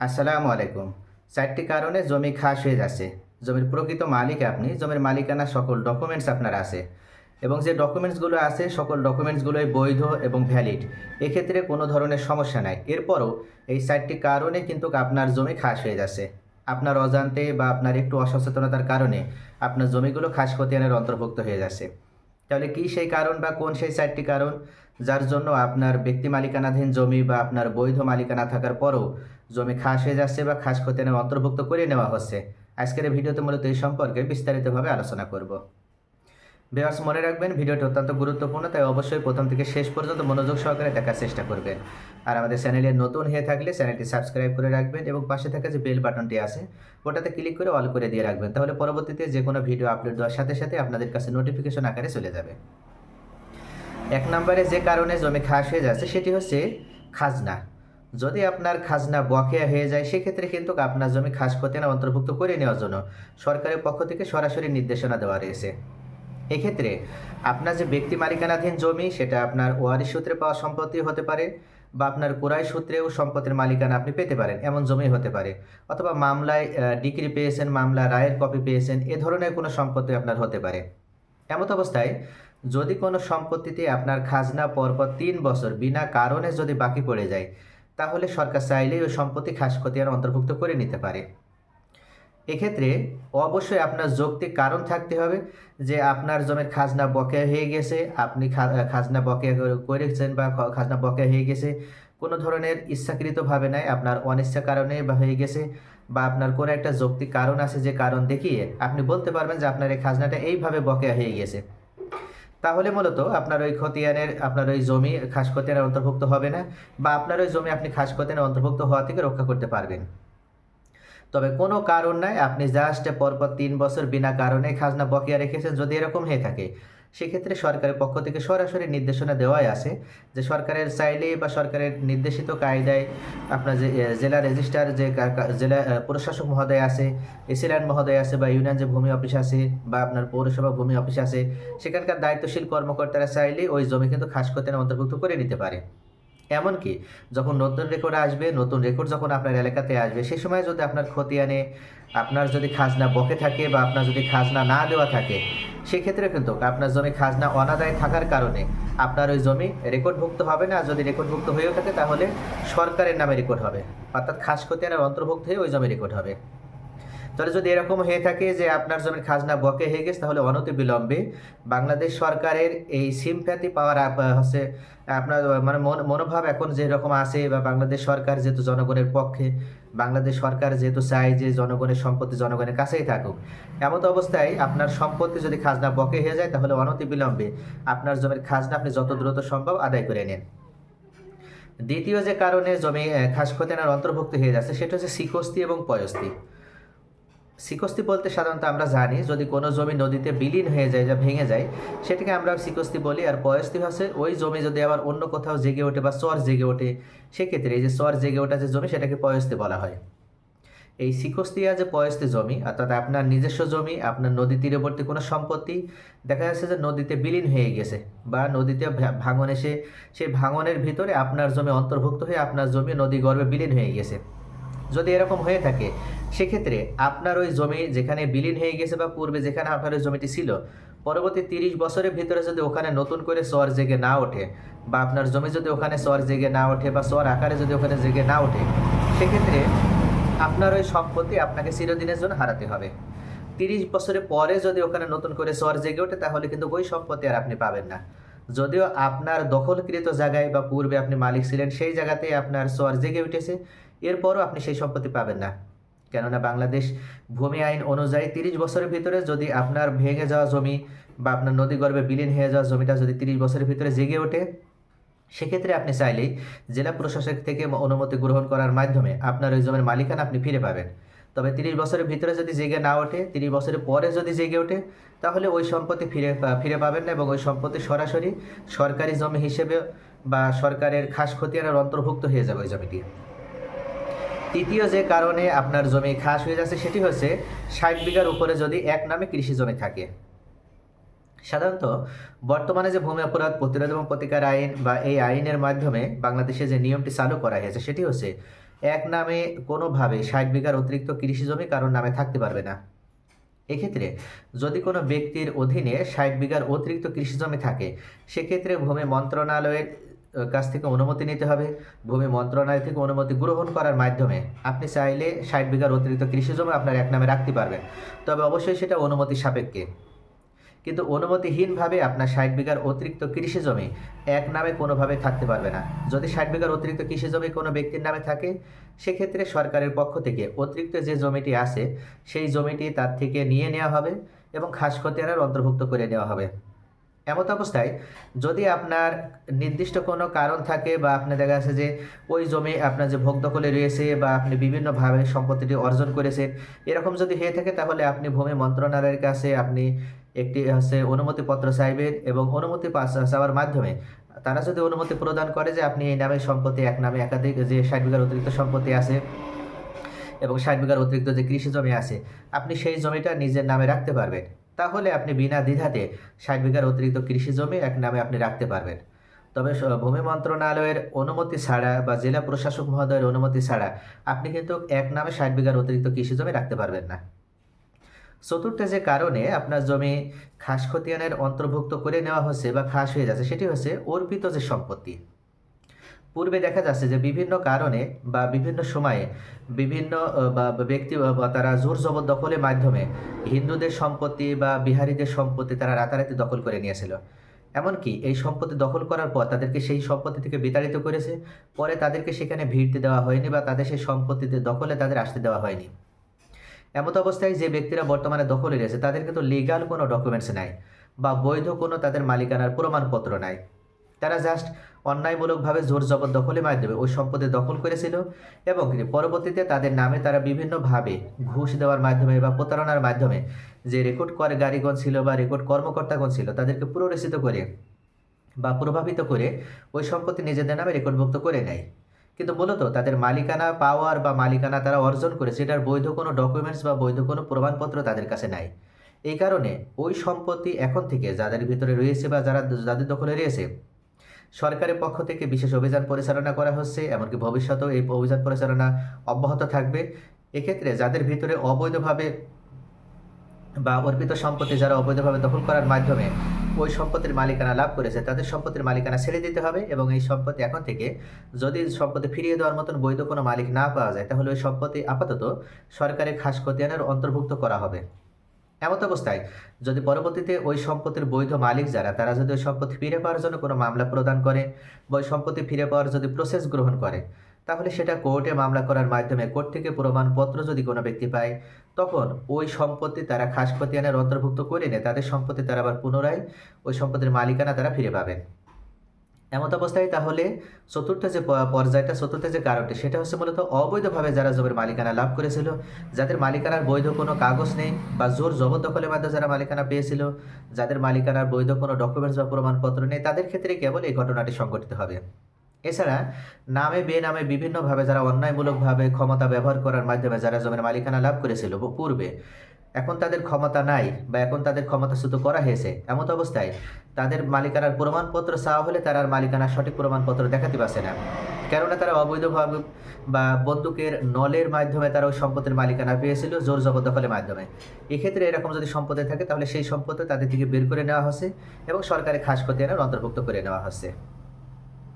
আসসালামু আলাইকুম। চারটি কারণে জমি খাস হয়ে যাচ্ছে। জমির প্রকৃত মালিক আপনি, জমির মালিকানা সকল ডকুমেন্টস আপনার আছে। এবং যে ডকুমেন্টসগুলো আছে, সকল ডকুমেন্টসগুলোই বৈধ এবং ভ্যালিড এক্ষেত্রে কোনো ধরনের সমস্যা নাই। এরপরও এই চারটি কারণে কিন্তু আপনার জমি খাস হয়ে যাচ্ছে। আপনার অজান্তে বা আপনার একটু অসচেতনতার কারণে আপনার জমিগুলো খাস খতিয়ানের অন্তর্ভুক্ত হয়ে যাচ্ছে। তাহলে কি সেই কারণ বা কোন সেই চারটি কারণ? যার জন্য আপনার ব্যক্তি মালিকানাধীন জমি বা আপনার বৈধ মালিকানা থাকার পরও জমি খাস হয়ে যাচ্ছে বা খাস খতিয়ানের অন্তর্ভুক্ত করে নেওয়া হচ্ছে। আজকের ভিডিওতে মূলত এই সম্পর্কে বিস্তারিতভাবে আলোচনা করব। ভিউয়ার্স মনে রাখবেন, ভিডিওটি অত্যন্ত গুরুত্বপূর্ণ, তাই অবশ্যই প্রথম থেকে শেষ পর্যন্ত মনোযোগ সহকারে দেখার চেষ্টা করবেন। আর আমাদের চ্যানেলে নতুন হয়ে থাকলে চ্যানেলটি সাবস্ক্রাইব করে রাখবেন এবং পাশে থাকা যে বেল বাটনটি আছে, ওটাতে ক্লিক করে অল করে দিয়ে রাখবেন। তাহলে পরবর্তীতে যে কোনো ভিডিও আপলোড দেওয়ার সাথে সাথে আপনাদের কাছে নোটিফিকেশন আকারে চলে যাবে। এক নম্বরে যে কারণে জমি খাস হয়ে যাচ্ছে, সেটি হচ্ছে খাজনা। যদি আপনার খাজনা বকেয়া হয়ে যায়, সেক্ষেত্রে কিন্তু আপনার জমি খাস খতিয়ান অন্তর্ভুক্ত করে নেওয়ার জন্য সরকারের পক্ষ থেকে সরাসরি নির্দেশনা দেওয়া রয়েছে। এক্ষেত্রে আপনার যে ব্যক্তি মালিকানাধীন জমি, সেটা আপনার ওয়ারি সূত্রে পাওয়া সম্পত্তি হতে পারে বা আপনার কোরাই সূত্রেও সম্পত্তির মালিকানা আপনি পেতে পারেন, এমন জমি হতে পারে। অথবা মামলায় ডিগ্রি পেয়েছেন, মামলা রায়ের কপি পেয়েছেন, এ ধরনের কোনো সম্পত্তি আপনার হতে পারে। এমত অবস্থায় যদি কোনো সম্পত্তিতে আপনার খাজনা পরপর তিন বছর বিনা কারণে যদি বাকি পড়ে যায় তাহলে সরকার চাইলেই ওই সম্পত্তি খাস খতিয়ান অন্তর্ভুক্ত করে নিতে পারে। এক্ষেত্রে অবশ্যই আপনার যৌক্তিক কারণ থাকতে হবে যে আপনার জমির খাজনা বকেয়া হয়ে গেছে, আপনি খাজনা বকেয়া করে- করেছেন বা খাজনা বকেয়া হয়ে গেছে, কোনো ধরনের ইচ্ছাকৃতভাবে নয় আপনার অনিচ্ছা কারণে বা হয়ে গেছে, বা আপনার কোনো একটা যৌক্তিক কারণ আছে যে কারণ দেখিয়ে আপনি বলতে পারবেন যে আপনার এই খাজনাটা এইভাবে বকেয়া হয়ে গেছে। তাহলে মূলত আপনার ওই খতিয়ানের, আপনার ওই জমি খাস খতিয়ানের অন্তর্ভুক্ত হবে না বা আপনার ওই জমি আপনি খাস খতিয়ানের অন্তর্ভুক্ত হওয়া থেকে রক্ষা করতে পারবেন। তবে কোনো কারণ নাই, আপনি জাস্ট পরপর তিন বছর বিনা কারণে খাজনা বকেয়া রেখেছেন, যদি এরকম হয়ে থাকে। সেক্ষেত্রে সরকারের পক্ষ থেকে সরাসরি নির্দেশনা দেওয়াই আছে যে সরকারের চাইলে বা সরকারের নির্দেশিত কায়দায় আপনার যে জেলা রেজিস্ট্রার যে জেলা প্রশাসক মহোদয় আছে এসিল্যান্ড মহোদয় আছে বা ইউনিয়ন যে ভূমি অফিস আছে বা আপনার পৌরসভা ভূমি অফিস আছে, সেখানকার দায়িত্বশীল কর্মকর্তারা চাইলে ওই জমি কিন্তু খাস করতে অন্তর্ভুক্ত করে নিতে পারে। এমনকি যখন নতুন রেকর্ড আসবে, নতুন রেকর্ড যখন আপনার এলাকাতে আসবে, সে সময় যদি আপনার খতিয়ানে আপনার যদি খাজনা বকে থাকে বা আপনার যদি খাজনা না দেওয়া থাকে, সেক্ষেত্রে কিন্তু আপনার জমি খাজনা অনাদায় থাকার কারণে আপনার ওই জমি রেকর্ডভুক্ত হবে না। যদি রেকর্ডভুক্ত হয়েও থাকে, তাহলে সরকারের নামে রেকর্ড হবে। অর্থাৎ খাস খতিয়ানের অন্তর্ভুক্ত হয়ে ওই জমি রেকর্ড হবে। তাহলে যদি এরকম হয়ে থাকে যে আপনার জমির খাজনা বকে হয়ে গেছে, তাহলে অনতি বিলম্বে বাংলাদেশ সরকারের এই সিমপ্যাথি পাওয়ার হচ্ছে আপনার মানে মন- মনোভাব এখন যেরকম আছে বা বাংলাদেশ সরকার যেহেতু জনগণের পক্ষে, বাংলাদেশ সরকার যেহেতু চায় যে জনগণের সম্পত্তি জনগণের কাছেই থাকুক, এমত অবস্থায় আপনার সম্পত্তি যদি খাজনা বকে হয়ে যায়, তাহলে অনতি বিলম্বে আপনার জমির খাজনা আপনি যত দ্রুত সম্ভব আদায় করে নেন। দ্বিতীয় যে কারণে জমি খাস খতিয়ানের অন্তর্ভুক্ত হয়ে যাচ্ছে, সেটা হচ্ছে সিকস্তি এবং পয়স্তি। সিকস্তি বলতে সাধারণত আমরা জানি, যদি কোনো জমি নদীতে বিলীন হয়ে যায় যা ভেঙে যায়, সেটাকে আমরা সিকস্তি বলি। আর পয়স্তি হচ্ছে, ওই জমি যদি আবার অন্য কোথাও জেগে ওঠে বা চর জেগে ওঠে, সেক্ষেত্রে এই যে চর জেগে ওঠা যে জমি, সেটাকে পয়স্তি বলা হয়। এই সিকস্তিয়া যে পয়স্তি জমি, অর্থাৎ আপনার নিজস্ব জমি, আপনার নদী তীরবর্তী কোনো সম্পত্তি, দেখা যাচ্ছে যে নদীতে বিলীন হয়ে গেছে, বা নদীতে ভাঙন এসে, সেই ভাঙনের ভিতরে আপনার জমি অন্তর্ভুক্ত হয়ে আপনার জমি নদী গর্ভে বিলীন হয়ে গেছে। যদি এরকম হয়ে থাকে, সেক্ষেত্রে আপনার ওই জমি যেখানে বিলীন হয়ে গেছে বা পূর্বে যেখানে আপনার ওই জমিটি ছিল, পরবর্তী তিরিশ বছরের ভিতরে যদি ওখানে নতুন করে চর জেগে না ওঠে বা আপনার জমি যদি ওখানে চর জেগে না ওঠে বা চর আকারে যদি ওখানে জেগে না ওঠে, সেক্ষেত্রে আপনার ওই সম্পত্তি আপনাকে চিরদিনের জন্য হারাতে হবে। তিরিশ বছরের পরে যদি ওখানে নতুন করে চর জেগে ওঠে, তাহলে কিন্তু ওই সম্পত্তি আর আপনি পাবেন না। যদিও আপনার দখলকৃত জায়গায় বা পূর্বে আপনি মালিক ছিলেন, সেই জায়গাতেই আপনার চর জেগে উঠেছে এরপরও আপনি সেই সম্পত্তি পাবেন না। কেননা বাংলাদেশ ভূমি আইন অনুযায়ী তিরিশ বছরের ভিতরে যদি আপনার ভেঙে যাওয়া জমি বা আপনার নদী গর্ভে বিলীন হয়ে যাওয়া জমিটা যদি তিরিশ বছরের ভিতরে জেগে ওঠে, সেক্ষেত্রে আপনি চাইলেই জেলা প্রশাসক থেকে অনুমতি গ্রহণ করার মাধ্যমে আপনার ওই জমির মালিকানা আপনি ফিরে পাবেন। তবে তিরিশ বছরের ভিতরে যদি জেগে না ওঠে, তিরিশ বছরের পরে যদি জেগে ওঠে, তাহলে ওই সম্পত্তি ফিরে ফিরে পাবেন না এবং ওই সম্পত্তি সরাসরি সরকারি জমি হিসেবে বা সরকারের খাস খতিয়ানের অন্তর্ভুক্ত হয়ে যাবে ওই জমিটি। তৃতীয় যে কারণে আপনার জমি খাস হয়ে যাচ্ছে সেটি হচ্ছে ষাট বিঘার উপরে যদি এক নামে কৃষি জমি থাকে। সাধারণত বর্তমানে যে ভূমি অপরাধ প্রতিরোধ এবং প্রতিকার আইন বা এই আইনের মাধ্যমে বাংলাদেশে যে নিয়মটি চালু করা হয়েছে সেটি হচ্ছে এক নামে কোনোভাবে ষাট বিঘার অতিরিক্ত কৃষি জমি কারোর নামে থাকতে পারবে না। এক্ষেত্রে যদি কোনো ব্যক্তির অধীনে ষাট বিঘার অতিরিক্ত কৃষি জমি থাকে, সেক্ষেত্রে ভূমি মন্ত্রণালয়ের কাছ থেকে অনুমতি নিতে হবে। ভূমি মন্ত্রণালয় থেকে অনুমতি গ্রহণ করার মাধ্যমে আপনি চাইলে ষাট বিঘার অতিরিক্ত কৃষি জমি আপনার এক নামে রাখতে পারবেন। তবে অবশ্যই সেটা অনুমতি সাপেক্ষে। কিন্তু অনুমতিহীনভাবে আপনার ষাট বিঘার অতিরিক্ত কৃষি জমি এক নামে কোনোভাবে থাকতে পারবে না। যদি ষাট বিঘার অতিরিক্ত কৃষি জমি কোনো ব্যক্তির নামে থাকে, সেক্ষেত্রে সরকারের পক্ষ থেকে অতিরিক্ত যে জমিটি আছে, সেই জমিটি তার থেকে নিয়ে নেওয়া হবে এবং খাস অন্তর্ভুক্ত করে নেওয়া হবে। এমত অবস্থায় যদি আপনার নির্দিষ্ট কোনো কারণ থাকে বা আপনি দেখা যাচ্ছে যে ওই জমি আপনার যে ভোগ দখলে রয়েছে বা আপনি বিভিন্নভাবে সম্পত্তিটি অর্জন করেছেন, এরকম যদি হয়ে থাকে তাহলে আপনি ভূমি মন্ত্রণালয়ের কাছে আপনি একটি হচ্ছে অনুমতিপত্র চাইবেন এবং অনুমতি চাওয়ার মাধ্যমে তারা যদি অনুমতি প্রদান করে যে আপনি এই নামে সম্পত্তি এক নামে একাধিক যে ষাট বিঘার অতিরিক্ত সম্পত্তি আছে এবং ষাট বিঘার অতিরিক্ত যে কৃষি জমি আছে, আপনি সেই জমিটা নিজের নামে রাখতে পারবেন। তাহলে আপনি বিনা দ্বিধাতে ষাট বিঘার অতিরিক্ত কৃষি জমি এক নামে আপনি রাখতে পারবেন। তবে ভূমি মন্ত্রণালয়ের অনুমতি ছাড়া বা জেলা প্রশাসক মহোদয়ের অনুমতি ছাড়া আপনি কিন্তু এক নামে ষাট বিঘার অতিরিক্ত কৃষি জমি রাখতে পারবেন না। চতুর্থ যে কারণে আপনার জমি খাস খতিয়ানের অন্তর্ভুক্ত করে নেওয়া হচ্ছে বা খাস হয়ে যাচ্ছে, সেটি হচ্ছে অর্পিত যে সম্পত্তি। পূর্বে দেখা যাচ্ছে যে বিভিন্ন কারণে বা বিভিন্ন সময়ে বিভিন্ন বা ব্যক্তি তারা জোর জবরদখলের মাধ্যমে হিন্দুদের সম্পত্তি বা বিহারীদের সম্পত্তি তারা রাতারাতি দখল করে নিয়েছিল। এমনকি এই সম্পত্তি দখল করার পর তাদেরকে সেই সম্পত্তি থেকে বিতাড়িত করেছে। পরে তাদেরকে সেখানে ভিড়তে দেওয়া হয়নি বা তাদের সেই সম্পত্তিতে দখলে তাদের আসতে দেওয়া হয়নি। এমত অবস্থায় যে ব্যক্তিরা বর্তমানে দখলে রয়েছে, তাদের কিন্তু লিগাল কোনো ডকুমেন্টস নাই বা বৈধ কোনো তাদের মালিকানার প্রমাণপত্র নাই। তারা জাস্ট অন্যায়মূলকভাবে জোর জবরদখলের মাধ্যমে ওই সম্পত্তি দখল করেছিল এবং পরবর্তীতে তাদের নামে তারা বিভিন্নভাবে ঘুষ দেওয়ার মাধ্যমে বা প্রতারণার মাধ্যমে যে রেকর্ড করে গাড়িগণ ছিল বা রেকর্ড কর্মকর্তাগণ ছিল, তাদেরকে পুনরচিত করে বা প্রভাবিত করে ওই সম্পত্তি নিজেদের নামে রেকর্ডভুক্ত করে নেয়। কিন্তু মূলত তাদের মালিকানা পাওয়ার বা মালিকানা তারা অর্জন করে, সেটার বৈধ কোনো ডকুমেন্টস বা বৈধ কোনো প্রমাণপত্র তাদের কাছে নাই। এই কারণে ওই সম্পত্তি এখন থেকে যাদের ভিতরে রয়েছে বা যারা, যাদের দখলে রয়েছে সরকারের পক্ষ থেকে বিশেষ অভিযান পরিচালনা করা হচ্ছে, এমনকি ভবিষ্যতেও এই অভিযান পরিচালনা অব্যাহত থাকবে। এক্ষেত্রে যাদের ভিতরে অবৈধভাবে বা অর্পিত সম্পত্তি যারা অবৈধভাবে দখল করার মাধ্যমে ওই সম্পত্তির মালিকানা লাভ করেছে, তাদের সম্পত্তির মালিকানা ছেড়ে দিতে হবে এবং এই সম্পত্তি এখন থেকে যদি সম্পত্তি ফিরিয়ে দেওয়ার মতন বৈধ কোনো মালিক না পাওয়া যায়, তাহলে ওই সম্পত্তি আপাতত সরকারের খাস খতিয়ানের অন্তর্ভুক্ত করা হবে। এমত অবস্থায় যদি পরবর্তীতে ওই সম্পত্তির বৈধ মালিক যারা, তারা যদি ওই সম্পত্তি ফিরে পাওয়ার জন্য কোনো মামলা প্রদান করে বা ওই সম্পত্তি ফিরে পাওয়ার যদি প্রসেস গ্রহণ করে, তাহলে সেটা কোর্টে মামলা করার মাধ্যমে কোর্ট থেকে প্রমাণপত্র যদি কোনো ব্যক্তি পায়, তখন ওই সম্পত্তি তারা খাস খতিয়ানের অন্তর্ভুক্ত করে নিয়ে তাদের সম্পত্তি তারা আবার পুনরায় ওই সম্পত্তির মালিকানা তারা ফিরে পাবেন এমত অবস্থায় তাহলে চতুর্থ যে পর্যায়টা, চতুর্থ যে কারণটি, সেটা হচ্ছে মূলত অবৈধভাবে যারা জমির মালিকানা লাভ করেছিল, যাদের মালিকানার বৈধ কোনো কাগজ নেই বা জোর জবরদখলের মাধ্যমে যারা মালিকানা পেয়েছিল, যাদের মালিকানার বৈধ কোনো ডকুমেন্টস বা প্রমাণপত্র নেই, তাদের ক্ষেত্রে কেবল এই ঘটনাটি সংঘটিত হবে। এছাড়া নামে, বেনামে বিভিন্নভাবে যারা অন্যায়মূলকভাবে ক্ষমতা ব্যবহার করার মাধ্যমে যারা জমির মালিকানা লাভ করেছিল পূর্বে এখন তাদের ক্ষমতা নাই বা এখন তাদের ক্ষমতা ক্ষমতাচ্যুত করা হয়েছে, এমত অবস্থায় তাদের মালিকানার প্রমাণপত্র চাওয়া হলে তারা আর মালিকানার সঠিক প্রমাণপত্র দেখাতে পারছে না। কেননা তারা অবৈধভাবে বা বন্দুকের নলের মাধ্যমে তারা ওই সম্পদের মালিকানা পেয়েছিল, জোর জবরদখলের মাধ্যমে। এক্ষেত্রে এরকম যদি সম্পদে থাকে, তাহলে সেই সম্পদ তাদের থেকে বের করে নেওয়া হচ্ছে এবং সরকারের খাস খতিয়ানের অন্তর্ভুক্ত করে নেওয়া হচ্ছে।